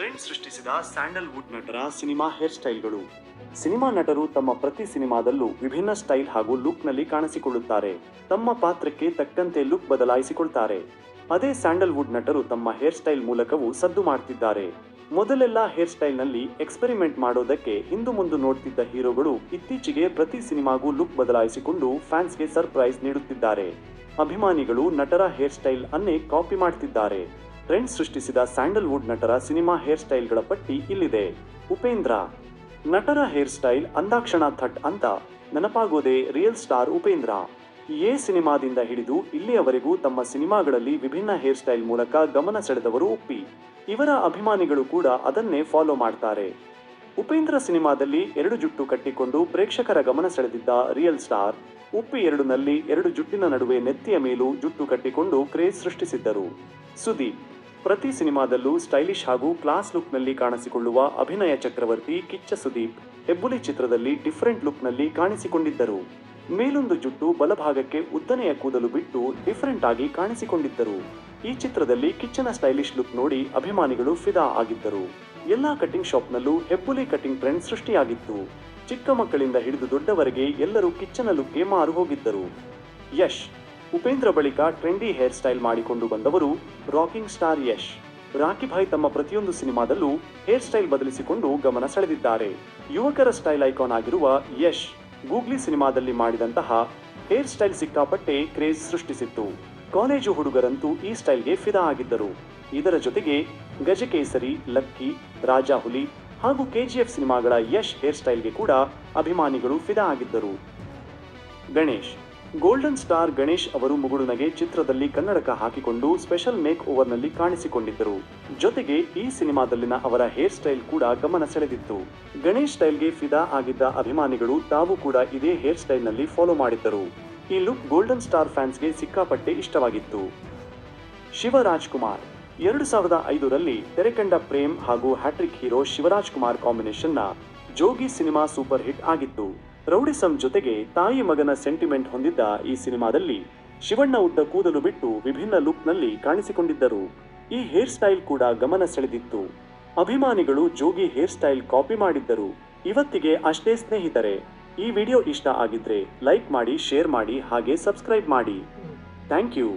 Trend ಸೃಷ್ಟಿಸಿದ ಸ್ಯಾಂಡಲ್ವುಡ್ ನಟರ cinema hair ಸ್ಟೈಲ್ಗಳು. Cinema ನಟರು ತಮ್ಮ ಪ್ರತಿ ಸಿನಿಮಾದಲ್ಲೂ ವಿಭಿನ್ನ ಸ್ಟೈಲ್ ಹಾಗೂ ಲುಕ್ನಲ್ಲಿ ಕಾಣಿಸಿಕೊಳ್ಳುತ್ತಾರೆ. ತಮ್ಮ ಪಾತ್ರಕ್ಕೆ ತಕ್ಕಂತೆ ಲುಕ್ ಬದಲಾಯಿಸಿಕೊಳ್ತಾರೆ. ಅದೇ ಸ್ಯಾಂಡಲ್ವುಡ್ ನಟರು ತಮ್ಮ ಹೇರ್ ಸ್ಟೈಲ್ ಮೂಲಕವೂ ಸದ್ದು ಮಾಡ್ತಿದ್ದಾರೆ. ಮೊದಲೆಲ್ಲ ಹೇರ್ ಸ್ಟೈಲ್ನಲ್ಲಿ ಎಕ್ಸ್ಪೆರಿಮೆಂಟ್ ಮಾಡೋದಕ್ಕೆ ಹಿಂದು ಮುಂದು ನೋಡ್ತಿದ್ದ ಹೀರೋಗಳು ಇತ್ತೀಚೆಗೆ ಪ್ರತಿ ಸಿನಿಮಾಗೂ ಲುಕ್ ಬದಲಾಯಿಸಿಕೊಂಡು ಫ್ಯಾನ್ಸ್ಗೆ ಸರ್ಪ್ರೈಸ್ ನೀಡುತ್ತಿದ್ದಾರೆ. ಅಭಿಮಾನಿಗಳು ನಟರ ಹೇರ್ ಸ್ಟೈಲ್ ಅನ್ನೇ ಕಾಪಿ ಮಾಡ್ತಿದ್ದಾರೆ. ಟ್ರೆಂಡ್ ಸೃಷ್ಟಿಸಿದ ಸ್ಯಾಂಡಲ್ವುಡ್ ನಟರ ಸಿನಿಮಾ ಹೇರ್ ಸ್ಟೈಲ್ಗಳ ಪಟ್ಟಿ ಇಲ್ಲಿದೆ. ಉಪೇಂದ್ರ, ನಟರ ಹೇರ್ ಸ್ಟೈಲ್ ಅಂದಾಕ್ಷಣ ಥಟ್ ಅಂತ ನೆನಪಾಗೋದೇ ರಿಯಲ್ ಸ್ಟಾರ್ ಉಪೇಂದ್ರ. ಎ ಸಿನಿಮಾದಿಂದ ಹಿಡಿದು ಇಲ್ಲಿಯವರೆಗೂ ತಮ್ಮ ಸಿನಿಮಾಗಳಲ್ಲಿ ವಿಭಿನ್ನ ಹೇರ್ ಸ್ಟೈಲ್ ಮೂಲಕ ಗಮನ ಸೆಳೆದವರು ಉಪ್ಪಿ. ಇವರ ಅಭಿಮಾನಿಗಳು ಕೂಡ ಅದನ್ನೇ ಫಾಲೋ ಮಾಡ್ತಾರೆ. ಉಪೇಂದ್ರ ಸಿನಿಮಾದಲ್ಲಿ ಎರಡು ಜುಟ್ಟು ಕಟ್ಟಿಕೊಂಡು ಪ್ರೇಕ್ಷಕರ ಗಮನ ಸೆಳೆದಿದ್ದ ರಿಯಲ್ ಸ್ಟಾರ್, ಉಪ್ಪಿ ಎರಡುನಲ್ಲಿ ಎರಡು ಜುಟ್ಟಿನ ನಡುವೆ ನೆತ್ತಿಯ ಮೇಲೂ ಜುಟ್ಟು ಕಟ್ಟಿಕೊಂಡು ಕ್ರೇಜ್ ಸೃಷ್ಟಿಸಿದ್ದರು. ಸುದೀಪ್ ಪ್ರತಿ ಸಿನಿಮಾದಲ್ಲೂ ಸ್ಟೈಲಿಶ್ ಹಾಗೂ ಕ್ಲಾಸ್ ಲುಕ್ನಲ್ಲಿ ಕಾಣಿಸಿಕೊಳ್ಳುವ ಅಭಿನಯ ಚಕ್ರವರ್ತಿ ಕಿಚ್ಚ ಸುದೀಪ್ ಹೆಬ್ಬುಲಿ ಚಿತ್ರದಲ್ಲಿ ಡಿಫರೆಂಟ್ ಲುಕ್ನಲ್ಲಿ ಕಾಣಿಸಿಕೊಂಡಿದ್ದರು. ಮೇಲೊಂದು ಜುಟ್ಟು ಬಲಭಾಗಕ್ಕೆ ಉದ್ದನೆಯ ಕೂದಲು ಬಿಟ್ಟು ಡಿಫರೆಂಟ್ ಆಗಿ ಕಾಣಿಸಿಕೊಂಡಿದ್ದರು. ಈ ಚಿತ್ರದಲ್ಲಿ ಕಿಚ್ಚನ ಸ್ಟೈಲಿಶ್ ಲುಕ್ ನೋಡಿ ಅಭಿಮಾನಿಗಳು ಫಿದಾ ಆಗಿದ್ದರು. ಎಲ್ಲಾ ಕಟಿಂಗ್ ಶಾಪ್ನಲ್ಲೂ ಹೆಬ್ಬುಲಿ ಕಟಿಂಗ್ ಟ್ರೆಂಡ್ ಸೃಷ್ಟಿಯಾಗಿತ್ತು. ಚಿಕ್ಕ ಮಕ್ಕಳಿಂದ ಹಿಡಿದು ದೊಡ್ಡವರೆಗೆ ಎಲ್ಲರೂ ಕಿಚ್ಚನ ಲುಕ್ಗೆ ಮಾರು ಹೋಗಿದ್ದರು. ಯಶ್ ಉಪೇಂದ್ರ ಬಳಿಕ ಟ್ರೆಂಡಿ ಹೇರ್ ಸ್ಟೈಲ್ ಮಾಡಿಕೊಂಡು ಬಂದವರು ರಾಕಿಂಗ್ ಸ್ಟಾರ್ ಯಶ್. ರಾಕಿ ಭಾಯ್ ತಮ್ಮ ಪ್ರತಿಯೊಂದು ಸಿನಿಮಾದಲ್ಲೂ ಹೇರ್ ಸ್ಟೈಲ್ ಬದಲಿಸಿಕೊಂಡು ಗಮನ ಸೆಳೆದಿದ್ದಾರೆ. ಯುವಕರ ಸ್ಟೈಲ್ ಐಕಾನ್ ಆಗಿರುವ ಯಶ್, ಗೂಗ್ಲಿ ಸಿನಿಮಾದಲ್ಲಿ ಮಾಡಿದಂತಹ ಹೇರ್ ಸ್ಟೈಲ್ ಸಿಕ್ಕಾಪಟ್ಟೆ ಕ್ರೇಜ್ ಸೃಷ್ಟಿಸಿತ್ತು. ಕಾಲೇಜು ಹುಡುಗರಂತೂ ಈ ಸ್ಟೈಲ್ಗೆ ಫಿದಾ ಆಗಿದ್ದರು. ಇದರ ಜೊತೆಗೆ ಗಜಕೇಸರಿ, ಲಕ್ಕಿ ರಾಜಾ ಹುಲಿ ಹಾಗೂ ಕೆಜಿಎಫ್ ಸಿನಿಮಾಗಳ ಯಶ್ ಹೇರ್ ಸ್ಟೈಲ್ಗೆ ಕೂಡ ಅಭಿಮಾನಿಗಳು ಫಿದಾ ಆಗಿದ್ದರು. ಗಣೇಶ್ ಗೋಲ್ಡನ್ ಸ್ಟಾರ್ ಗಣೇಶ್ ಅವರು ಮುಗುಳುನಗೆ ಚಿತ್ರದಲ್ಲಿ ಕನ್ನಡಕ ಹಾಕಿಕೊಂಡು ಸ್ಪೆಷಲ್ ಮೇಕ್ ಓವರ್ನಲ್ಲಿ ಕಾಣಿಸಿಕೊಂಡಿದ್ದರು. ಜೊತೆಗೆ ಈ ಸಿನಿಮಾದಲ್ಲಿನ ಅವರ ಹೇರ್ ಸ್ಟೈಲ್ ಕೂಡ ಗಮನ ಸೆಳೆದಿತ್ತು. ಗಣೇಶ್ ಸ್ಟೈಲ್ಗೆ ಫಿದಾ ಆಗಿದ್ದ ಅಭಿಮಾನಿಗಳು ತಾವು ಕೂಡ ಇದೇ ಹೇರ್ ಸ್ಟೈಲ್ನಲ್ಲಿ ಫಾಲೋ ಮಾಡಿದ್ದರು. ಈ ಲುಕ್ ಗೋಲ್ಡನ್ ಸ್ಟಾರ್ ಫ್ಯಾನ್ಸ್ಗೆ ಸಿಕ್ಕಾಪಟ್ಟೆ ಇಷ್ಟವಾಗಿತ್ತು. ಶಿವರಾಜ್ ಕುಮಾರ್ ಎರಡು ಸಾವಿರದ ಐದರಲ್ಲಿ ತೆರೆಕಂಡ ಪ್ರೇಮ್ ಹಾಗೂ ಹ್ಯಾಟ್ರಿಕ್ ಹೀರೋ ಶಿವರಾಜ್ ಕುಮಾರ್ ಕಾಂಬಿನೇಷನ್ನ ಜೋಗಿ ಸಿನಿಮಾ ಸೂಪರ್ ಹಿಟ್ ಆಗಿತ್ತು. ರೌಡಿಸಂ ಜೊತೆಗೆ ತಾಯಿ ಮಗನ ಸೆಂಟಿಮೆಂಟ್ ಹೊಂದಿದ್ದ ಈ ಸಿನಿಮಾದಲ್ಲಿ ಶಿವಣ್ಣ ಉದ್ದ ಕೂದಲು ಬಿಟ್ಟು ವಿಭಿನ್ನ ಲುಕ್ನಲ್ಲಿ ಕಾಣಿಸಿಕೊಂಡಿದ್ದರು. ಈ ಹೇರ್ ಸ್ಟೈಲ್ ಕೂಡ ಗಮನ ಸೆಳೆದಿತ್ತು. ಅಭಿಮಾನಿಗಳು ಜೋಗಿ ಹೇರ್ ಸ್ಟೈಲ್ ಕಾಪಿ ಮಾಡಿದ್ದರು. ಇವತ್ತಿಗೆ ಅಷ್ಟೇ ಸ್ನೇಹಿತರೆ, ಈ ವಿಡಿಯೋ ಇಷ್ಟ ಆಗಿದ್ರೆ ಲೈಕ್ ಮಾಡಿ, ಶೇರ್ ಮಾಡಿ, ಹಾಗೆ ಸಬ್ಸ್ಕ್ರೈಬ್ ಮಾಡಿ. Thank you.